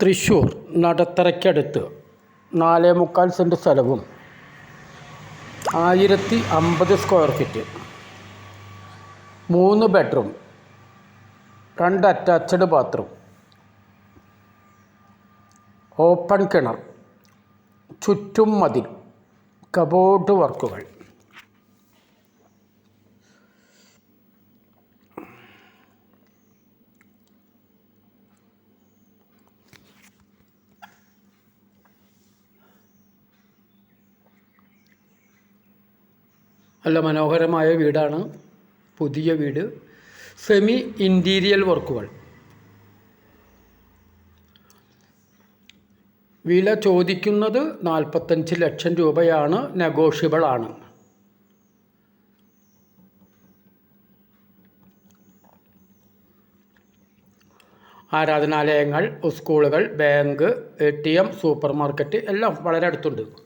തൃശ്ശൂർ നടത്തറയ്ക്കടുത്ത് നാലേ മുക്കാൽ സെന്റ് സ്ഥലവും ആയിരത്തി അമ്പത് സ്ക്വയർ ഫീറ്റ് മൂന്ന് ബെഡ്റൂം രണ്ട് അറ്റാച്ച്ഡ് ബാത്റൂം ഓപ്പൺ കിണർ ചുറ്റും മതിൽ കബോർഡ് വർക്കുകൾ നല്ല മനോഹരമായ വീടാണ്. പുതിയ വീട്. സെമി ഇന്റീരിയൽ വർക്കുകൾ വില ചോദിക്കുന്നത് നാൽപ്പത്തഞ്ച് ലക്ഷം രൂപയാണ്. നെഗോഷ്യബിൾ ആണ്. ആരാധനാലയങ്ങൾ സ്കൂളുകൾ bank A T M super market എല്ലാം വളരെ അടുത്തുണ്ട്.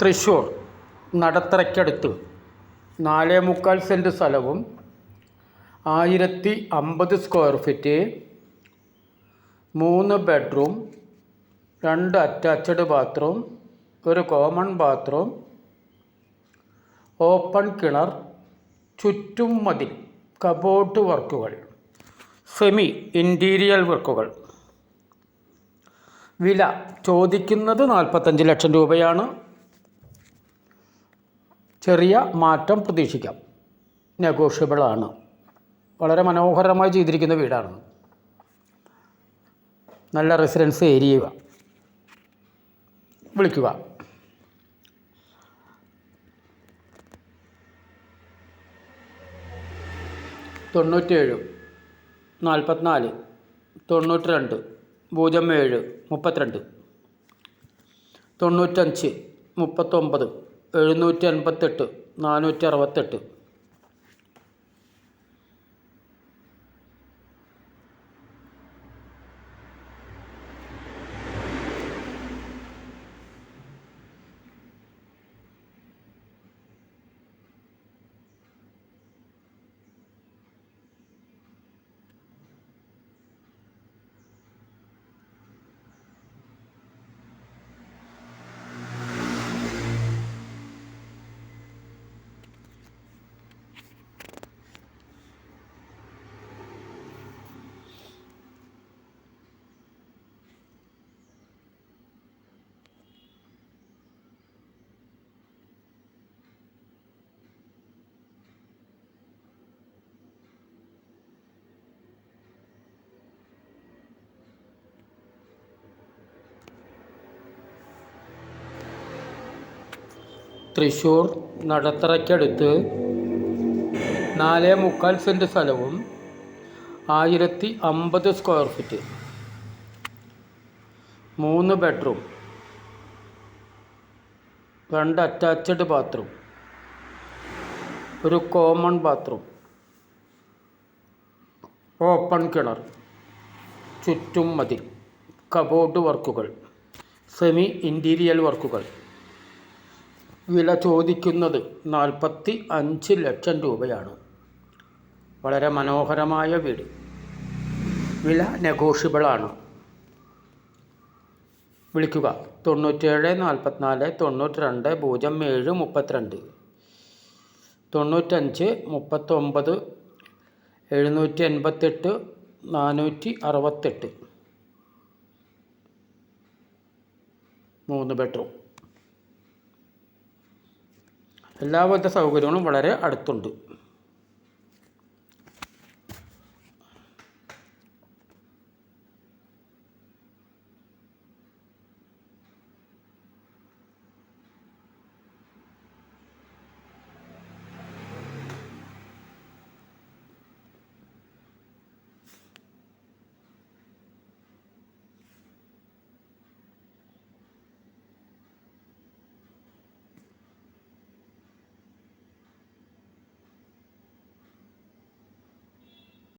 തൃശ്ശൂർ നടത്തറയ്ക്കടുത്ത് നാലേ മുക്കാൽ സെന്റ് സ്ഥലവും ആയിരത്തി അമ്പത് സ്ക്വയർ ഫീറ്റ് മൂന്ന് ബെഡ്റൂം രണ്ട് അറ്റാച്ച്ഡ് ബാത്റൂം ഒരു കോമൺ ബാത്റൂം ഓപ്പൺ കിണർ ചുറ്റും മതിൽ കബോർഡ് വർക്കുകൾ സെമി ഇന്റീരിയൽ വർക്കുകൾ. വില ചോദിക്കുന്നത് നാൽപ്പത്തഞ്ച് ലക്ഷം രൂപയാണ്. ചെറിയ മാറ്റം പ്രതീക്ഷിക്കാം. നെഗോഷ്യബിളാണ് വളരെ മനോഹരമായി ചെയ്തിരിക്കുന്ന വീടാണ്. നല്ല റെസിഡൻസ് ഏരിയ വിളിക്കുക. തൊണ്ണൂറ്റേഴ് നാൽപ്പത്തിനാല് തൊണ്ണൂറ്റി രണ്ട് പൂജ്യം ഏഴ് മുപ്പത്തിരണ്ട്. തൊണ്ണൂറ്റഞ്ച് മുപ്പത്തൊമ്പത്. എഴുന്നൂറ്റി അൻപത്തെട്ട് നാനൂറ്റി അറുപത്തെട്ട്. തൃശ്ശൂർ നടത്തറയ്ക്കടുത്ത് നാലേ മുക്കാൽ സെന്റ് സ്ഥലവും ആയിരത്തി അമ്പത് സ്ക്വയർ ഫീറ്റ്. മൂന്ന് ബെഡ്റൂം. രണ്ട് അറ്റാച്ച്ഡ് ബാത്റൂം ഒരു കോമൺ ബാത്റൂം ഓപ്പൺ കിണർ. ചുറ്റും മതിൽ. കബോർഡ് വർക്കുകൾ. സെമി ഇന്റീരിയൽ വർക്കുകൾ. വില ചോദിക്കുന്നത് നാൽപ്പത്തി അഞ്ച് ലക്ഷം രൂപയാണ്. വളരെ മനോഹരമായ വീട്. വില നെഗോഷ്യബിളാണ്. വിളിക്കുക. തൊണ്ണൂറ്റേഴ് നാൽപ്പത്തിനാല് തൊണ്ണൂറ്റി രണ്ട് പൂജ്യം ഏഴ് മുപ്പത്തിരണ്ട്. തൊണ്ണൂറ്റഞ്ച് മുപ്പത്തൊമ്പത് എഴുന്നൂറ്റി എൺപത്തെട്ട് നാനൂറ്റി അറുപത്തെട്ട് മൂന്ന് ബെഡ്റൂം. എല്ലാവിധ സൗകര്യങ്ങളും വളരെ അടുത്തുണ്ട്.